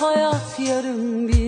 hayat yarın bir